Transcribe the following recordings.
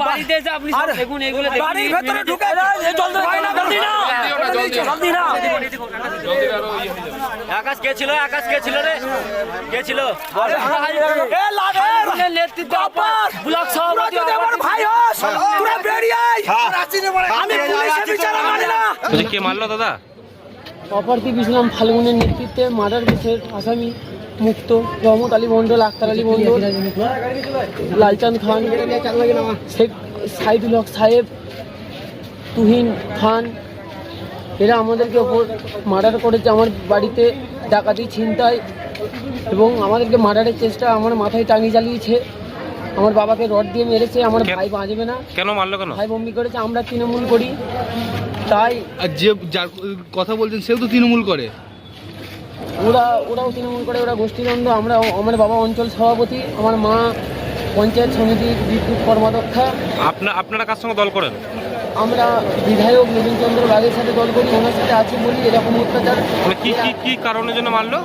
বাড়িতে এসে আপনি দেখুন এগুলো বাড়ির ভেতরে ঢুকে জল না জলদি না জলদি না আকাশ কে ছিল আকাশ কে ছিল রে? কে ছিল? এ লাভের নেতৃত্বে বাপার। ব্লক সভাপতি আমার ভাই হস তোরা বেরিয়ে আয়। আমি পুলিশের বিচার মানি না। কে মারলো দাদা? অপরদীপ ইসলাম ফাল্গুনের নেতৃত্বে মার্ডার কেসের আসামি মুক্ত রহমত আলী মন্ডল আক্তার আলী মন্ডল লালচাঁদ খান শেখ সাইদুল হক সাহেব তুহিন খান এরা আমাদেরকে ওপর মার্ডার করেছে আমার বাড়িতে ডাকাতি ছিনতাই এবং আমাদেরকে মার্ডারের চেষ্টা আমার মাথায় টাঙিয়ে চালিয়েছে আমার বাবাকে রড দিয়ে মেরেছে আমার ভাই বাঁচবে না। কেন মারলো কেন? ভাই বমি করেছে আমরা তৃণমূল করি। তাই আর যে যার কথা বলছেন সেও তো তৃণমূল করে। ওরা ওরাও তৃণমূল করে ওরা গোষ্ঠীদ্বন্দ্ব আমরা আমার বাবা অঞ্চল সভাপতি আমার মা পঞ্চায়েত সমিতির বিদ্যুৎ কর্মাধ্যক্ষা। আপনার আপনারা কার সঙ্গে দল করেন? আমরা বিধায়ক নবীন চন্দ্র বাগের সাথে দল করি ওনার সাথে আছি বলি এরকম অত্যাচার। মানে কি কি কি কারণের জন্য মারলো?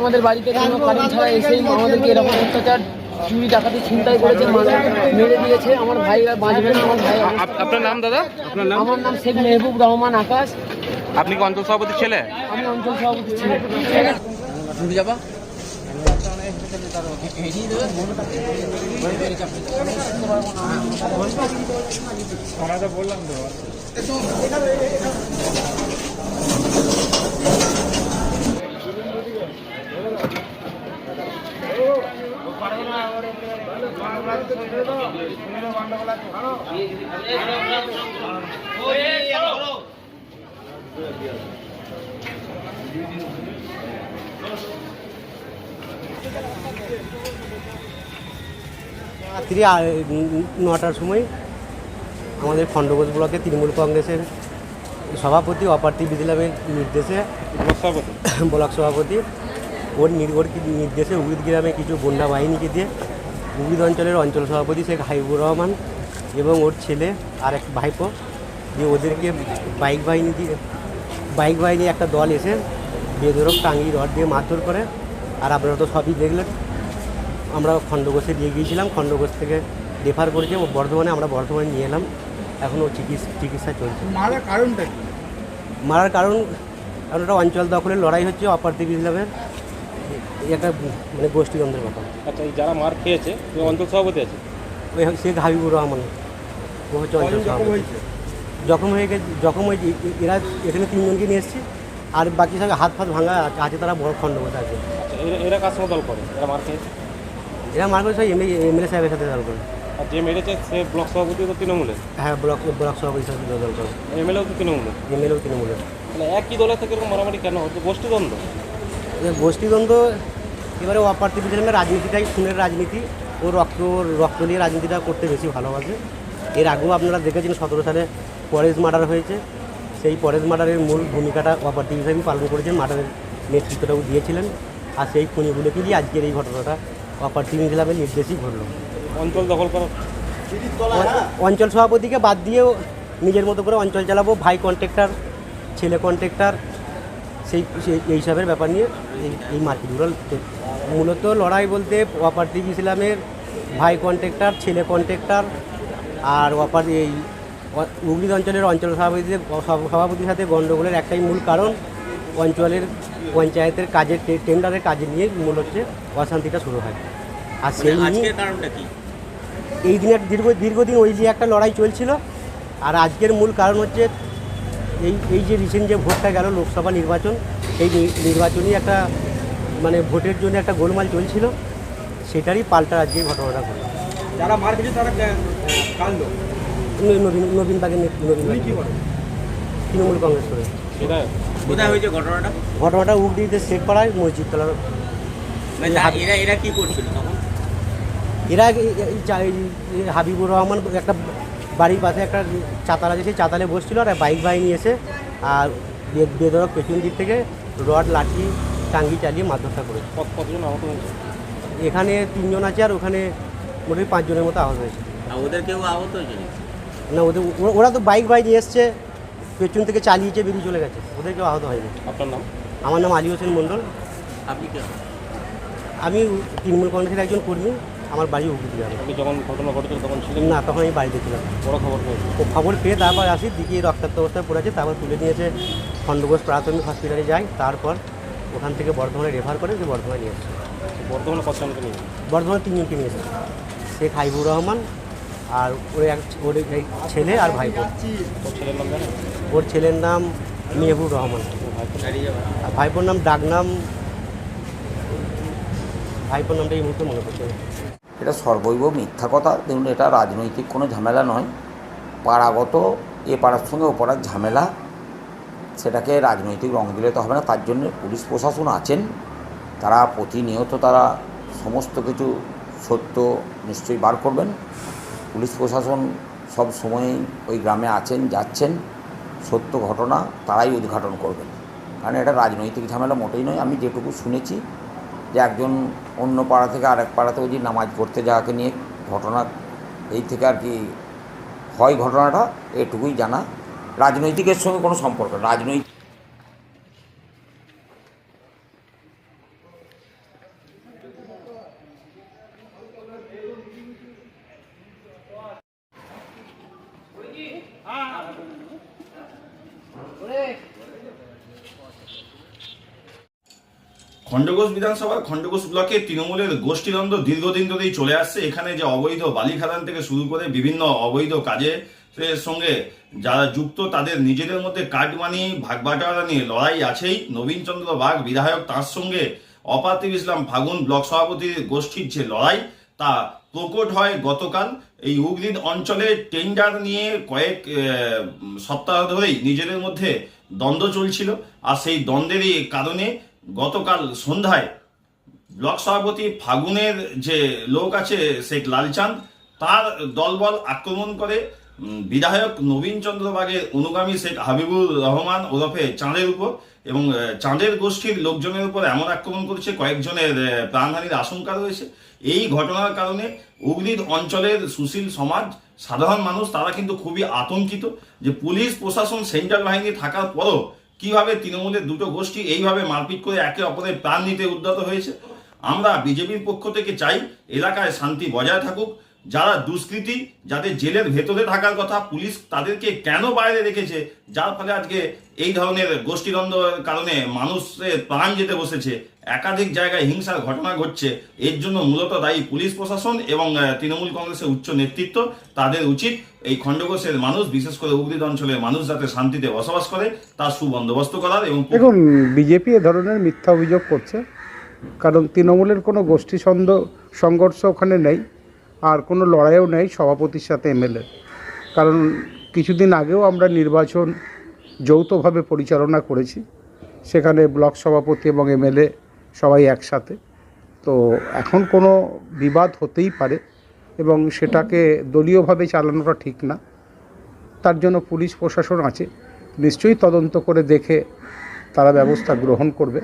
আমাদের বাড়িতে কোনো কারণ ছাড়া এসেই আমাদেরকে এরকম অত্যাচার। চুরি ডাকাতি ছিনতাই করেছে মানুষ মেরে দিয়েছে আমার ভাইরা বাঁচবে না আমার ভাই আপনার নাম দাদা? আপনার নাম? আমার নাম শেখ মেহবুব রহমান আকাশ। আপনি কি অঞ্চল সভাপতির ছেলে? আমি অঞ্চল সভাপতি ছিলাম রাত্রি নটার সময় আমাদের খণ্ডঘোষ ব্লকে তৃণমূল কংগ্রেসের সভাপতি অপার্থিব ইসলামের নির্দেশে ব্লক সভাপতি ওর নির- ওর নির্দেশে উগিদ গ্রামে কিছু বন্যা বাহিনীকে দিয়ে উগিদ অঞ্চলের অঞ্চল সভাপতি শেখ হাইবুর রহমান এবং ওর ছেলে আর এক ভাইপো যে ওদেরকে বাইক বাহিনী দিয়ে বাইক বাহিনী একটা দল এসে বেদরক টাঙ্গি রড দিয়ে মারধর করে আর আপনারা তো সবই দেখলেন। আমরা খণ্ডঘোষে দিয়ে গিয়েছিলাম খণ্ডঘোষ থেকে রেফার করেছে ও বর্ধমানে আমরা বর্ধমানে নিয়ে এলাম। এখন ওর চিকিৎসা চিকিৎসা চলছে। মারার কারণটা কি? মারার কারণ কারণ ওটা অঞ্চল দখলের লড়াই হচ্ছে অপার্থিব ইসলামের এই একটা মানে গোষ্ঠীদ্বন্দ্বের ব্যাপার। আচ্ছা এই যারা মার খেয়েছে অঞ্চল সভাপতি আছে? ওই শেখ হাবিবুর রহমান। ও হচ্ছে অঞ্চল সভাপতি। জখম হয়ে গেছে জখম হয়েছে এরা এখানে তিনজনকে নিয়ে এসছে আর বাকি সব হাত ফাত ভাঙা আছে- তারা বড় খণ্ডঘোষ আছে। আচ্ছা এরা কার সঙ্গে দল করে? এরা মার খেয়েছে? এরা মার করে সব এমএলএ এমএলএ সাহেবের সাথে দল করে। আর যে মেরেছে সে ব্লক সভাপতি তো তৃণমূলের? হ্যাঁ ব্লক ব্লক সভাপতির সাথে দল করে। এমএলএও তো তৃণমূলের? এমএলএও তৃণমূলের। মানে একই দলের থেকে এরকম মারামারি কেন? হচ্ছে গোষ্ঠীদ্বন্দ্ব। গোষ্ঠীদ্বন্দ্ব এবারে অপার্থিব ইসলামের রাজনীতিটাই খুনের রাজনীতি ও রক্ত রক্ত নিয়ে রাজনীতিটা করতে বেশি ভালোবাসে। এর আগেও আপনারা দেখেছেন সতেরো সালে পরেশ মার্ডার হয়েছে। সেই পরেশ মার্ডারের মূল ভূমিকাটা অপার্থিব হিসাবেই পালন করেছেন মার্ডারের নেতৃত্বটাও দিয়েছিলেন। আর সেই খুনিগুলোকে দিয়ে আজকের এই ঘটনাটা অপার্থিব ইসলামের নির্দেশই ঘটল। অঞ্চল দখল করা। অঞ্চল সভাপতিকে বাদ দিয়েও নিজের মতো করে অঞ্চল চালাবো ভাই কন্ট্রাক্টর ছেলে কন্ট্রাক্টর সেই সেই- এই সবের ব্যাপার নিয়ে এই এই মারপিটগুলো মূলত লড়াই বলতে অপার্থিব ইসলামের ভাই কন্ট্রাক্টর ছেলে কন্ট্রাক্টর আর অপার এই হুগলি অঞ্চলের অঞ্চল সভাপতিদের সভ- সভাপতির সাথে গণ্ডগোলের একটাই মূল কারণ অঞ্চলের পঞ্চায়েতের কাজের টেন্ডারের কাজে নিয়ে মূল হচ্ছে অশান্তিটা শুরু হয়। আর সেই কারণটা কি? এই দিনের দীর্ঘ দীর্ঘদিন ওই যে একটা লড়াই চলছিল আর আজকের মূল কারণ হচ্ছে এই এই যে রিসেন্ট যে ভোটটা গেল লোকসভা নির্বাচন সেই নির্বাচনই একটা মানে ভোটের জন্য একটা গোলমাল চলছিল সেটারই পাল্টা আজকে ঘটনাটা ঘটল। যারা মার খেয়েছে তারা কাল নবীন নবীন বাগের নবীন তৃণমূল কংগ্রেস করে। কোথায় হয়েছে ঘটনাটা? ঘটনাটা শেখ শেখপাড়ায় মসজিদ তলার মানে এরা এরা কি করছিল তখন? এরা এই- এই এই এই হাবিবুর রহমান একটা বাড়ির পাশে একটা চাতাল আছে সেই চাতালে বসছিল আর বাইক বাহিনী এসে আর বে- বেদরক পেছন দিক থেকে রড লাঠি টাঙ্গি চালিয়ে মারধরটা করেছে। কতজন আহত হয়েছে? এখানে তিনজন আছে আর ওখানে মোটামুটি পাঁচজনের মতো আহত হয়েছে। ওদের কেউ আহত হয়েছে? না ওদের ওরা- তো বাইক বাহিনী এসছে পেছন থেকে চালিয়েছে বেরিয়ে চলে গেছে ওদের কেউ আহত হয়নি। আপনার নাম? আমার নাম আলী হোসেন মণ্ডল। আপনি কে? আমি তৃণমূল কংগ্রেসের একজন কর্মী। আমার বাড়ি গ্রামে আপনি যখন ঘটনা ঘটেছিল তখন ছিলেন? না তখন আমি বাড়িতে ছিলাম। বড় খবর পেয়েছে ও খবর পেয়ে তারপর আসি দিকে রক্তাক্ত অবস্থায় পড়েছে তারপর তুলে নিয়েছে খণ্ডঘোষ প্রাথমিক হসপিটালে যাই তারপর ওখান থেকে বর্ধমানে রেফার করে যে বর্ধমানে নিয়ে এসেছে। বর্তমানে কতজনকে নিয়ে বর্ধমানে তিনজনকে নিয়ে এসেছে। শেখ হাইবুর রহমান আর ওর এক ওর এই ছেলে আর ভাইপো। ওর ছেলের নাম জানেন? ওর ছেলের নাম মেহবুর রহমান। আর ভাইপোর নাম ডাকনাম ভাইপোর নামটা এই মুহূর্তে মনে পড়ছে না। এটা সর্বৈব মিথ্যা কথা। দেখুন, এটা রাজনৈতিক কোনো ঝামেলা নয়। পাড়াগত, এ পাড়ার সঙ্গে ও পাড়ার ঝামেলা, সেটাকে রাজনৈতিক রং দিলে তো হবে না। তার জন্য পুলিশ প্রশাসন আছেন। তারা প্রতিনিয়ত তারা সমস্ত কিছু সত্য নিশ্চয়ই বার করবেন। পুলিশ প্রশাসন সব সময়ই ওই গ্রামে আছেন, যাচ্ছেন। সত্য ঘটনা তারাই উদ্ঘাটন করবেন। কারণ এটা রাজনৈতিক ঝামেলা মোটেই নয়। আমি যেটুকু শুনেছি যে একজন অন্য পাড়া থেকে আরেক পাড়াতে যে নামাজ পড়তে যাওয়াকে নিয়ে ঘটনা, এই থেকে আর কি হয় ঘটনাটা, এটুকুই জানা রাজনৈতিকের সঙ্গে কোনো সম্পর্ক। রাজনৈতিক খণ্ডঘোষ বিধানসভার খণ্ডঘোষ ব্লকে তৃণমূলের গোষ্ঠীদ্বন্দ্ব দীর্ঘদিন ধরেই চলে আসছে। এখানে যে অবৈধ বালি খাদান থেকে শুরু করে বিভিন্ন অবৈধ কাজে সঙ্গে যারা যুক্ত, তাদের নিজেদের মধ্যে কাটমানি ভাগবাটোয়ারা নিয়ে লড়াই আছেই। নবীনচন্দ্র বাগ বিধায়ক, তার সঙ্গে অপাতিব ইসলাম ফাগুন ব্লক সভাপতির গোষ্ঠীর যে লড়াই, তা প্রকট হয় গতকাল। এই উগরিদ অঞ্চলে টেন্ডার নিয়ে কয়েক সপ্তাহ ধরেই নিজেদের মধ্যে দ্বন্দ্ব চলছিল। আর সেই দ্বন্দ্বেরই কারণে গতকাল সন্ধ্যায় ব্লক সভাপতি ফাগুনের যে লোক আছে, শেখ লালচাঁদ, তার দলবল আক্রমণ করে বিধায়ক নবীন চন্দ্র বাগের অনুগামী শেখ হাবিবুর রহমান ওরফে চাঁদের উপর এবং চাঁদের গোষ্ঠীর লোকজনের উপর এমন আক্রমণ করেছে, কয়েকজনের প্রাণহানির আশঙ্কা রয়েছে। এই ঘটনার কারণে উগরিদ অঞ্চলের সুশীল সমাজ, সাধারণ মানুষ, তারা কিন্তু খুবই আতঙ্কিত যে পুলিশ, প্রশাসন, সেন্ট্রাল বাহিনী থাকার পরও কীভাবে তৃণমূলের দুটো গোষ্ঠী এইভাবে মারপিট করে একে অপরের প্রাণ নিতে উদ্যত হয়েছে? আমরা বিজেপির পক্ষ থেকে চাই এলাকায় শান্তি বজায় থাকুক যারা দুষ্কৃতী, যাদের জেলের ভেতরে থাকার কথা পুলিশ তাদেরকে কেন বাইরে রেখেছে? যার ফলে আজকে এই ধরনের গোষ্ঠীদ্বন্দ্বের কারণে মানুষের প্রাণ যেতে বসেছে। একাধিক জায়গায় হিংসার ঘটনা ঘটছে। এর জন্য মূলত দায়ী পুলিশ প্রশাসন এবং তৃণমূল কংগ্রেসের উচ্চ নেতৃত্ব তাদের উচিত এই খণ্ডঘোষের মানুষ, বিশেষ করে উগ্রিদ অঞ্চলের মানুষ যাতে শান্তিতে বসবাস করে, তার সুবন্দোবস্ত করার এবং দেখুন, বিজেপি এ ধরনের মিথ্যা অভিযোগ করছে। কারণ তৃণমূলের কোনো গোষ্ঠী সংঘর্ষ ওখানে নেই। আর কোনো লড়াইও নেই সভাপতির সাথে এমএলএ। কারণ কিছুদিন আগেও আমরা নির্বাচন যৌথভাবে পরিচালনা করেছি। সেখানে ব্লক সভাপতি এবং এমএলএ সবাই একসাথে। তো এখন কোনো বিবাদ হতেই পারে এবং সেটাকে দলীয়ভাবে চালানোটা ঠিক না। তার জন্য পুলিশ প্রশাসন আছে। নিশ্চয়ই তদন্ত করে দেখে তারা ব্যবস্থা গ্রহণ করবে।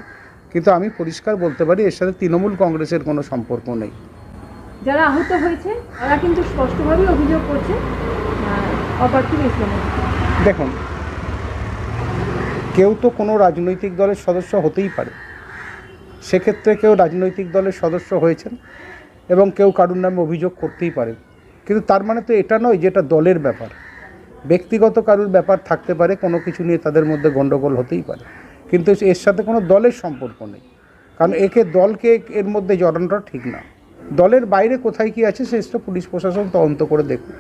কিন্তু আমি পরিষ্কার বলতে পারি, এর সাথে তৃণমূল কংগ্রেসের কোনো সম্পর্ক নেই। যারা আহত হয়েছে, তারা কিন্তু স্পষ্টভাবে অভিযোগ করছে অপার্থিব ইসলামের। দেখুন, কেউ তো কোনো রাজনৈতিক দলের সদস্য হতেই পারে। সেক্ষেত্রে কেউ রাজনৈতিক দলের সদস্য হয়েছেন এবং কেউ কারুর নামে অভিযোগ করতেই পারে কিন্তু তার মানে তো এটা নয় যেটা দলের ব্যাপার। ব্যক্তিগত কারুর ব্যাপার থাকতে পারে, কোনো কিছু নিয়ে তাদের মধ্যে গণ্ডগোল হতেই পারে। কিন্তু এর সাথে কোনো দলের সম্পর্ক নেই। কারণ একে দলকে এর মধ্যে জড়ানোটা ঠিক না। দলের বাইরে কোথায় কি আছে সেটা পুলিশ প্রশাসন তদন্ত করে দেখুন